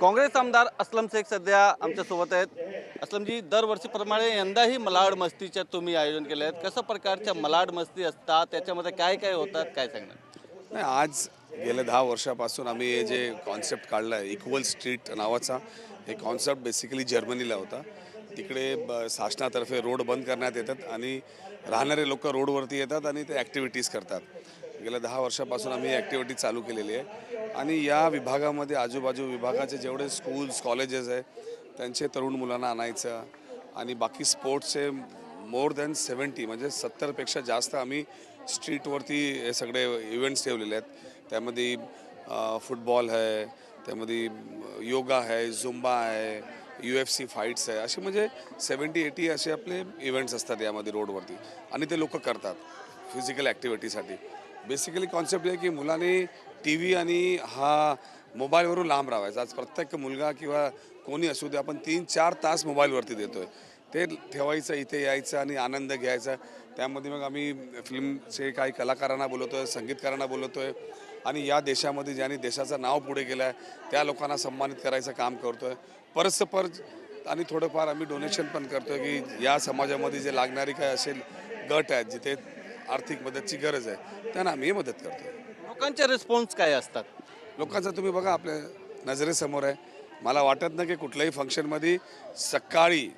काँग्रेस आमदार असलम शेख सध्या आमच्यासोबत आहेत. असलमजी दरवर्षीप्रमाणे यंदाही मलाड मस्तीच्या तुम्ही आयोजन केले आहेत कसं प्रकारच्या मलाड मस्ती असतात? त्याच्यामध्ये काय काय होतात? काय सांगणार? नाही आज गेल्या दहा वर्षापासून आम्ही हे जे कॉन्सेप्ट काढला आहे इक्वल स्ट्रीट नावाचा हे कॉन्सेप्ट बेसिकली जर्मनीला होता. तिकडे ब- शासनातर्फे रोड बंद करण्यात येतात आणि राहणारे लोक रोडवरती येतात आणि ते ॲक्टिव्हिटीज करतात. गेल्या दहा वर्षापासून आम्ही ॲक्टिव्हिटी चालू केलेली आहे. आणि या विभागामध्ये आजूबाजू विभागाचे जेवढे स्कूल्स कॉलेजेस आहे त्यांचे तरुण मुलांना आणायचं आणि बाकी स्पोर्ट्सचे मोर दॅन सेवन्टी म्हणजे सत्तरपेक्षा जास्त आम्ही स्ट्रीटवरती हे सगळे इव्हेंट्स ठेवलेले आहेत. त्यामध्ये फुटबॉल आहे त्यामध्ये योगा आहे झुंबा आहे यू एफ सी फाईट्स आहे असे म्हणजे सेवन्टी एटी असे आपले इव्हेंट्स असतात यामध्ये रोडवरती आणि ते लोक करतात फिजिकल ॲक्टिव्हिटीसाठी बेसिकली कॉन्सेप्ट आहे की मुलांनी टी व्ही आणि हा मोबाईलवरून लांब राहायचा. आज प्रत्येक मुलगा किंवा कोणी असू दे आपण तीन चार तास मोबाईलवरती देतोय. ते ठेवायचं इथे यायचं आणि आनंद घ्यायचा. त्यामध्ये मग आम्ही फिल्मचे काही कलाकारांना बोलवतोय संगीतकारांना बोलवतोय. आणि या देशामध्ये ज्यांनी देशाचं नाव पुढे केलं आहे त्या लोकांना सन्मानित करायचं काम करतोय. परस्पर आणि थोडंफार आम्ही डोनेशन पण करतोय की या समाजामध्ये जे लागणारी काय असेल गट आहेत जिथे आर्थिक मदतची गरज आहे त्यांना आम्ही मदत करतोय. लोकांचे रिस्पॉन्स काय असतात? लोकांचं तुम्ही बघा आपल्या नजरेसमोर आहे. मला वाटत नाही की कुठल्याही फंक्शनमध्ये सकाळी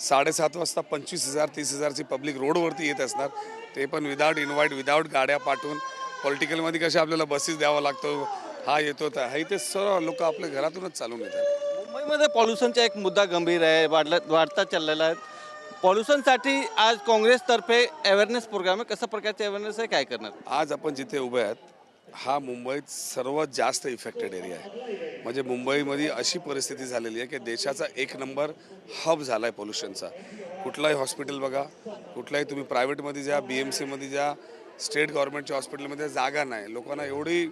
साडेसात वाजता पंचवीस हजार तीस हजारची पब्लिक रोडवरती येत असणार. ते पण विदाऊट इन्व्हाइट विदाऊट गाड्या पाठवून पॉलिटिकलमध्ये कशा आपल्याला बसेस द्यावा लागतो हा येतो तर हे ते सर्व लोक आपल्या घरातूनच चालून येतात. मुंबईमध्ये पॉल्युशनचा एक मुद्दा गंभीर आहे वाढला वाढता चाललेला आहे. पॉल्युशनसाठी आज काँग्रेसतर्फे अवेअरनेस प्रोग्राम आहे. कसं प्रकारचे अवेअरनेस आहे? काय करणार? आज आपण जिथे उभे आहात हा मुंबईत सर्वात जास्त इफेक्टेड एरिया आहे. म्हणजे मुंबईमध्ये अशी परिस्थिती झालेली आहे की देशाचा एक नंबर हब झाला आहे पोल्युशनचा कुठलाही हॉस्पिटल बघा कुठलाही तुम्ही प्रायव्हेटमध्ये जा बी एम सीमध्ये जा स्टेट गव्हर्नमेंटच्या हॉस्पिटलमध्ये जागा नाही. लोकांना एवढी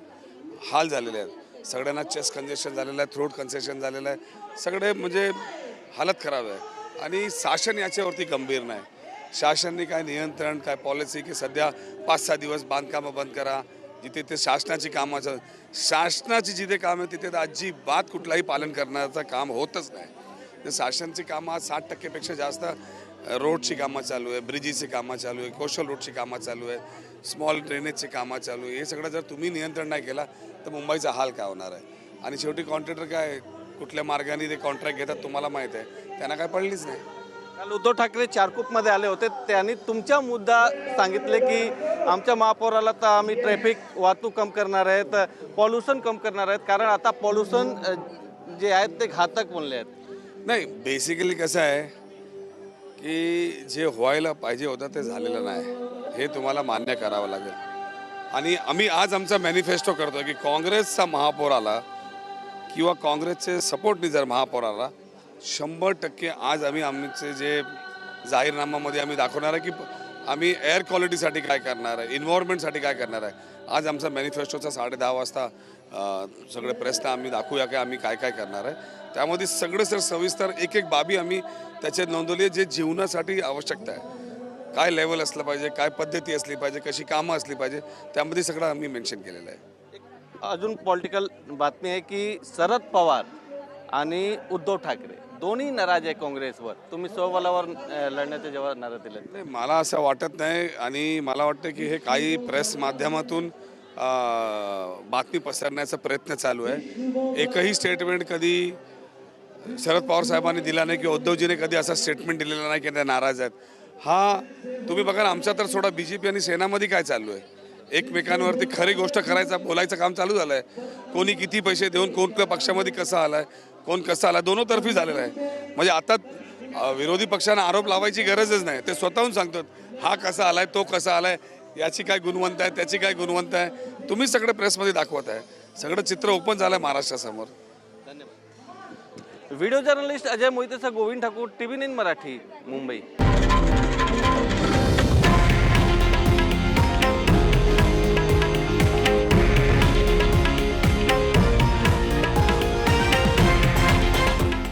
हाल झालेले आहेत. सगळ्यांना चेस्ट कंजेशन झालेलं आहे थ्रोट कन्सेशन झालेलं आहे. सगळे म्हणजे हालत खराब आहे. आणि शासन याच्यावरती गंभीर नाही. शासनने काय नियंत्रण काय पॉलिसी की सध्या पाच सहा दिवस बांधकामं बंद करा जिथे ते शासनाची कामाचं शासनाची जिथे काम आहे तिथे तर अजिबात कुठलाही पालन करण्याचं काम होतच नाही. तर शासनाची कामं आज साठ टक्केपेक्षा जास्त रोडची कामं चालू आहे ब्रिजेची कामं चालू आहे कोशल रोडची कामं चालू आहे स्मॉल ड्रेनेजची कामं चालू आहे हे सगळं जर तुम्ही नियंत्रण नाही केला तर मुंबईचा हाल काय होणार आहे? आणि शेवटी कॉन्ट्रॅक्टर काय कुठल्या मार्गाने ते कॉन्ट्रॅक्ट घेतात तुम्हाला माहीत आहे. त्यांना काय पडलीच नाही. काल उद्धव ठाकरे चारकूपमध्ये आले होते. त्यांनी तुमचा मुद्दा सांगितले की आमच्या महापौराला तर आम्ही ट्रॅफिक वाहतूक कम करणार आहेत पॉल्युशन कम करणार आहेत. कारण आता पॉल्युशन जे आहेत ते घातक बनले आहेत. नाही बेसिकली कसं आहे की जे व्हायला पाहिजे होतं ते झालेलं नाही. हे तुम्हाला मान्य करावं लागेल. आणि आम्ही आज आमचा मॅनिफेस्टो करतो की काँग्रेसचा महापौर आला किंवा काँग्रेसचे सपोर्टनी जर महापौर आला शंभर टक्के आज आम्ही आमचे जे जाहीरनामामध्ये आम्ही दाखवणार आहे की आम्ही एअर क्वालिटीसाठी काय करणार आहे? इन्व्हायरमेंटसाठी काय करणार आहे? आज आमचा मॅनिफेस्टोचा साडे दहा वाजता सगळे प्रेसला आम्ही दाखवूया की आम्ही काय काय करणार आहे. त्यामध्ये सगळं सर सविस्तर एक एक बाबी आम्ही त्याच्यात नोंदवली आहे जे जीवनासाठी आवश्यकता आहे. काय लेवल असलं पाहिजे काय पद्धती असली पाहिजे कशी कामं असली पाहिजे त्यामध्ये सगळं आम्ही मेन्शन केलेलं आहे. अजून पॉलिटिकल बातमी आहे की शरद पवार आणि उद्धव ठाकरे दोन्ही नाराज आहे काँग्रेसवर. तुम्ही स्वबलावर लढण्याचे जेव्हा नारा दिले मला असं वाटत नाही आणि मला वाटतं की हे काही प्रेस माध्यमातून बातमी पसरण्याचा प्रयत्न चालू आहे. एकही स्टेटमेंट कधी शरद पवार साहेबांनी दिला नाही किंवा उद्धवजीने कधी असा स्टेटमेंट दिलेला नाही की त्या नाराज आहेत. हा तुम्ही बघा आमचा तर सोडा बी जे पी आणि सेनामध्ये काय चालू आहे? एकमेकांवरती खरी गोष्ट करायचा बोलायचं काम चालू झालं आहे कोणी किती पैसे देऊन कोणत्या पक्षामध्ये कसं आलाय कोण कसं आलाय दोनोतर्फी झालेलं आहे. म्हणजे आता विरोधी पक्षांना आरोप लावायची गरजच नाही. ते स्वतःहून सांगतात हा कसा आलाय तो कसा आलाय याची काय गुणवंत आहे त्याची काय गुणवंत आहे. तुम्ही सगळं प्रेसमध्ये दाखवत आहे. सगळं चित्र ओपन झालं आहे महाराष्ट्रासमोर. धन्यवाद. Video journalist Ajay मोहितेचा Govind Thakur T V nine Marathi Mumbai.